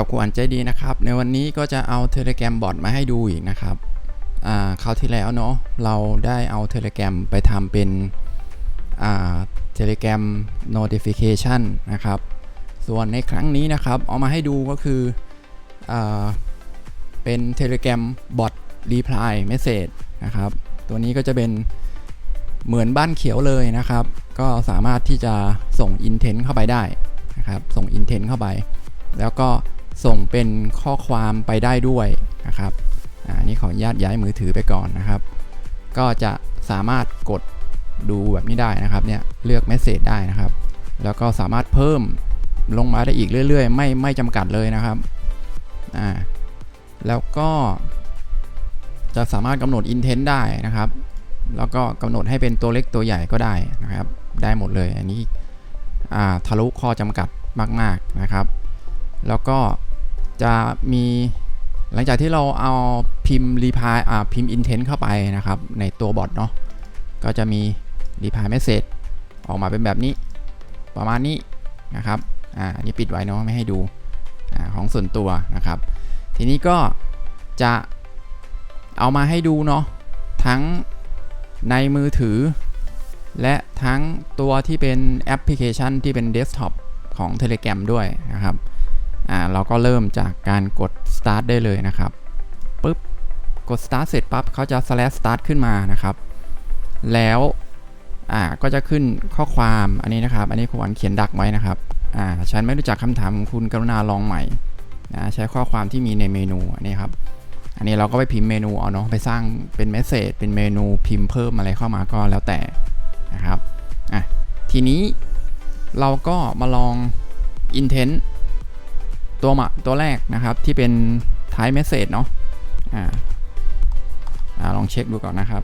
กับครูอันใจดีนะครับ ในวันนี้ก็จะเอา Telegram bot มาให้ดูอีกนะครับอ่าคราวที่แล้วเนาะเราได้เอา Telegram ไปทำเป็นอ่า Telegram notification นะครับ ส่วนในครั้งนี้นะครับ เอามาให้ดูก็คืออาเป็น Telegram bot reply message นะครับ ตัวนี้ก็จะเป็นเหมือนบ้านเขียวเลยนะครับ ก็สามารถที่จะส่ง intent เข้าไปได้นะครับ ส่ง intent เข้าไป แล้วก็ ส่งเป็นข้อความไปได้ด้วยนะครับอันนี้ขออนุญาตย้ายมือถือไปก่อนนะครับ ก็จะสามารถกดดูแบบนี้ได้นะครับเนี่ยเลือกเมสเซจได้นะครับ แล้วก็สามารถเพิ่มลงมาได้อีกเรื่อยๆ ไม่ไม่จำกัดเลยนะครับอ่าแล้วก็จะสามารถกำหนด intent ได้นะครับ แล้วก็กำหนดให้เป็นตัวเล็กตัวใหญ่ก็ได้นะครับ ได้หมดเลยอันนี้อ่าทะลุข้อจำกัดมาก ๆนะครับ แล้วก็ จะมีหลังจากที่เราเอาพิมพ์ reply อ่าพิมพ์ intent เข้าไปนะครับ ในตัวบอทเนาะก็จะมี reply message ออกมาเป็นแบบนี้ ประมาณนี้นะครับอ่านนี้ปิดไว้เนาะไม่ให้ดูอาของส่วนตัวนะครับ ทีนี้ก็จะเอามาให้ดูเนาะทั้งในมือถือ และทั้งตัวที่เป็นแอปพลิเคชันที่เป็นเดสก์ท็อปของ Telegram ด้วยนะครับ อ่าเราก็เริ่มจากการกด start ได้เลยนะครับปุ๊บกด start เสร็จปั๊บเขาจะ slash start ขึ้นมานะครับ แล้วอ่าก็จะขึ้นข้อความอันนี้นะครับ อันนี้ครูอันเขียนดักไว้นะครับอ่าฉันไม่รู้จักคำถามของคุณกรุณาลองใหม่นะใช้ข้อความที่มีในเมนูอันนี้ครับ อันนี้เราก็ไปพิมพ์เมนูเอาเนาะไปสร้างเป็นเมสเซจเป็นเมนูพิมพ์เพิ่มอะไรเข้ามาก็แล้วแต่นะครับอะทีนี้เราก็มาลอง intent ตัวมาตัวแรกนะครับที่เป็นท้ายเมสเซจเนาะอ่าอ่าลองเช็คดูก่อนนะครับ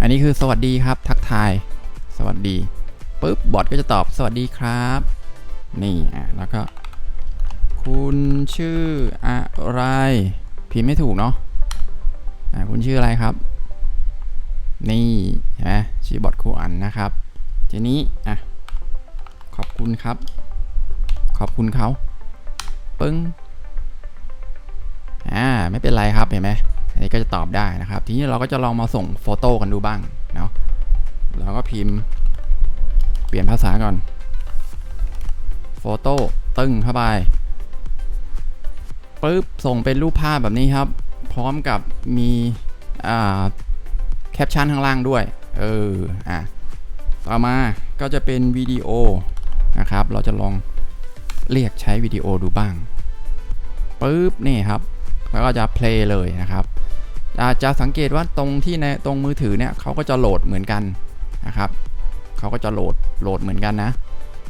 อันนี้คือสวัสดีครับทักทาย สวัสดีปุ๊บบอทก็จะตอบสวัสดีครับ นี่อะแล้วก็คุณชื่ออะไรพิมพ์ไม่ถูกเนาะอ่าคุณชื่ออะไรครับ นี่เห็นไหมชื่อบอทคูอันนะครับ ทีนี้อะขอบคุณครับ ขอบคุณเขาปึ้งอ่าไม่เป็นไรครับเห็นไหมอันนี้ก็จะตอบได้นะครับ ทีนี้เราก็จะลองมาส่งโฟโต้กันดูบ้างเนาะเราก็พิมพ์เปลี่ยนภาษาก่อนโฟโต้ตึ้งเข้าไปปึ๊บส่งเป็นรูปภาพแบบนี้ครับ พร้อมกับมีอ่าแคปชั่นข้างล่างด้วยเอออะต่อมาก็จะเป็นวิดีโอนะครับ เราจะลอง เรียกใช้วิดีโอดูบ้างปึ๊บนี่ครับ แล้วก็จะเพลย์เลยนะครับอาจจะสังเกตว่าตรงที่ในตรงมือถือเนี่ยเขาก็จะโหลดเหมือนกันนะครับเขาก็จะโหลดโหลดเหมือนกันนะ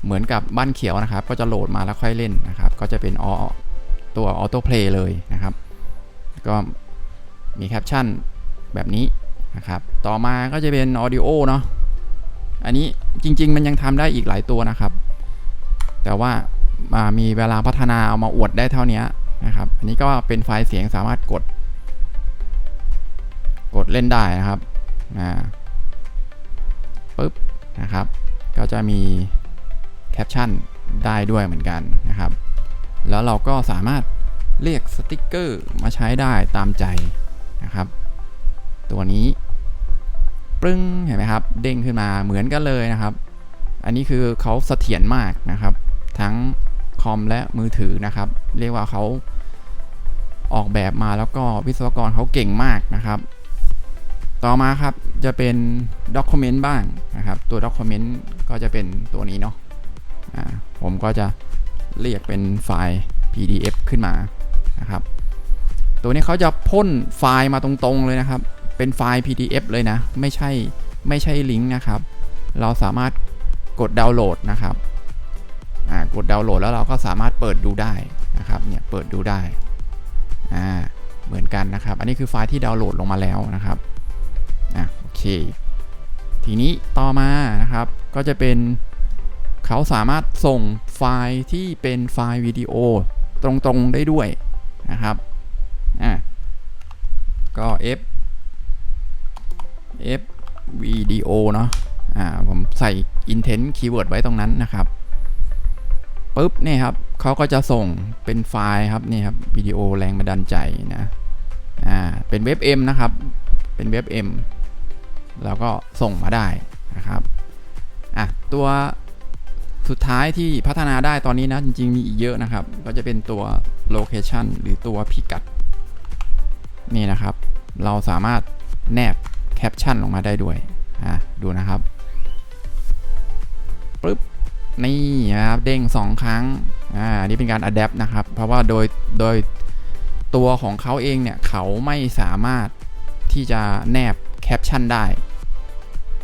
เหมือนกับบ้านเขียวนะครับ ก็จะโหลดมาแล้วค่อยเล่นนะครับ ก็จะเป็นออตัวออโต้เพลย์เลยนะครับ ก็มีแคปชั่นแบบนี้นะครับ ต่อมาก็จะเป็นออดิโอเนาะ อันนี้จริง ๆ มันยังทำได้อีกหลายตัวนะครับ แต่ว่า มีเวลาพัฒนาเอามาอวดได้เท่านี้นะครับ อันนี้ก็เป็นไฟล์เสียงสามารถกด กดเล่นได้นะครับปึ๊บนะครับ ก็จะมีแคปชั่นได้ด้วยเหมือนกันนะครับ แล้วเราก็สามารถเรียกสติกเกอร์มาใช้ได้ตามใจนะครับ ตัวนี้ปึ้งเห็นไหมครับ เด้งขึ้นมาเหมือนกันเลยนะครับ อันนี้คือเขาเสถียรมากนะครับ ทั้ง คอมและมือถือนะครับ เรียกว่าเขาออกแบบมาแล้วก็วิศวกรเขาเก่งมากนะครับ ต่อมาครับจะเป็น Document บ้างนะครับ ตัว Document ก็จะเป็นตัวนี้เนาะะผมก็จะเรียกเป็นไฟล์ PDF ขึ้นมานะครับ ตัวนี้เขาจะพ่นไฟล์มาตรงๆเลยนะครับ เป็นไฟล์ PDF เลยนะ ไม่ใช่ไม่ใช่ลิงก์นะครับ เราสามารถกดดาวน์โหลดนะครับ กดดาวน์โหลดแล้วเราก็สามารถเปิดดูได้นะครับเนี่ยเปิดดูได้อ่าเหมือนกันนะครับ อันนี้คือไฟล์ที่ดาวน์โหลดลงมาแล้วนะครับอะโอเค ทีนี้ต่อมานะครับก็จะเป็นเขาสามารถส่งไฟล์ที่เป็นไฟล์วิดีโอตรงๆได้ด้วยนะครับอะก็ F F วิดีโอเนาะอ่าผมใส่ intent keyword ไว้ตรงนั้นนะครับ ปุ๊บเนี่ยครับเขาก็จะส่งเป็นไฟล์ครับนี่ครับวิดีโอแรงบันดาลใจนะอ่าเป็นเว็บ M นะครับเป็นเว็บ M แล้วก็ส่งมาได้นะครับอะตัวสุดท้ายที่พัฒนาได้ตอนนี้นะจริงๆ มีอีกเยอะนะครับ ก็จะเป็นตัว location หรือตัวพิกัดนี่นะครับ เราสามารถแนบแคปชั่นลงมาได้ด้วยอะดูนะครับ นี่นะครับเด้ง 2 ครั้งอ่านี่เป็นการ adapt นะครับ เพราะว่าโดยโดยตัวของเขาเองเนี่ย เขาไม่สามารถที่จะแนบแคปชั่นได้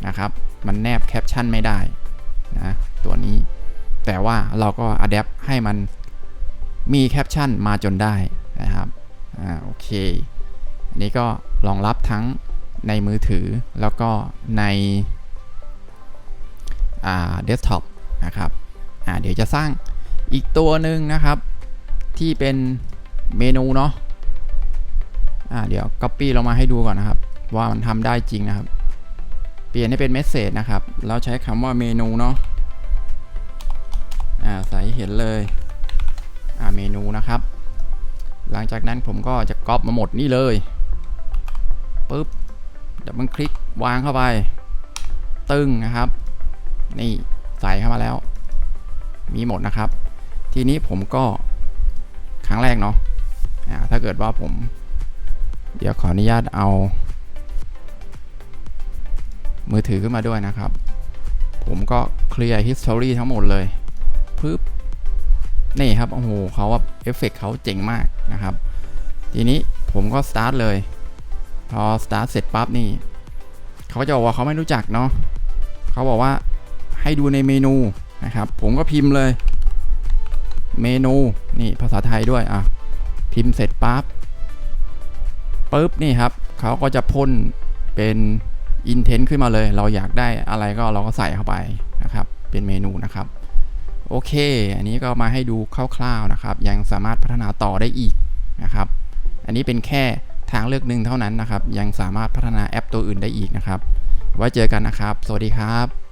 นะครับ มันแนบแคปชั่นไม่ได้นะตัวนี้ แต่ว่าเราก็ adapt ให้มันมีแคปชั่นมาจนได้นะครับอ่าโอเค อันนี้ก็รองรับทั้งในมือถือแล้วก็ในอ่าเดสก์ท็อป นะครับอ่าเดี๋ยวจะสร้างอีกตัวหนึ่งนะครับ ที่เป็นเมนูเนาะอ่าเดี๋ยว Copy ลงมาให้ดูก่อนนะครับ ว่ามันทำได้จริงนะครับ เปลี่ยนให้เป็นเมสเซจนะครับ แล้วใช้คำว่าเมนูเนาะอ่าใส่เห็นเลยอ่าเมนูนะครับ หลังจากนั้นผมก็จะก๊อปมาหมดนี่เลยปึ๊บดับเบิลคลิกวางเข้าไป ตึงนะครับ นี่ ใส่เข้ามาแล้ว มีหมดนะครับ ทีนี้ผมก็ครั้งแรกเนาะถ้าเกิดว่าผม เดี๋ยวขออนุญาตเอา มือถือขึ้นมาด้วยนะครับ ผมก็เคลียร์ history ทั้งหมดเลยปึ๊บนี่ครับ โอ้โหเขาว่าเอฟเฟกเขาเจ๋งมากนะครับ ทีนี้ผมก็ start เลย พอ start เสร็จปั๊บนี่ เขาจะบอกว่าเขาไม่รู้จักเนาะเขาบอกว่า ให้ดูในเมนูนะครับ ผมก็พิมพ์เลย เมนูนี่ภาษาไทยด้วยอะพิมพ์เสร็จปั๊บปุ๊บนี่ครับเขาก็จะพ่นเป็นอินเทนต์ขึ้นมาเลย เราอยากได้อะไรก็เราก็ใส่เข้าไปนะครับ เป็นเมนูนะครับโอเค อันนี้ก็มาให้ดูคร่าวๆนะครับ ยังสามารถพัฒนาต่อได้อีกนะครับ อันนี้เป็นแค่ทางเลือกหนึ่งเท่านั้นนะครับ ยังสามารถพัฒนาแอปตัวอื่นได้อีกนะครับ ไว้เจอกันนะครับ สวัสดีครับ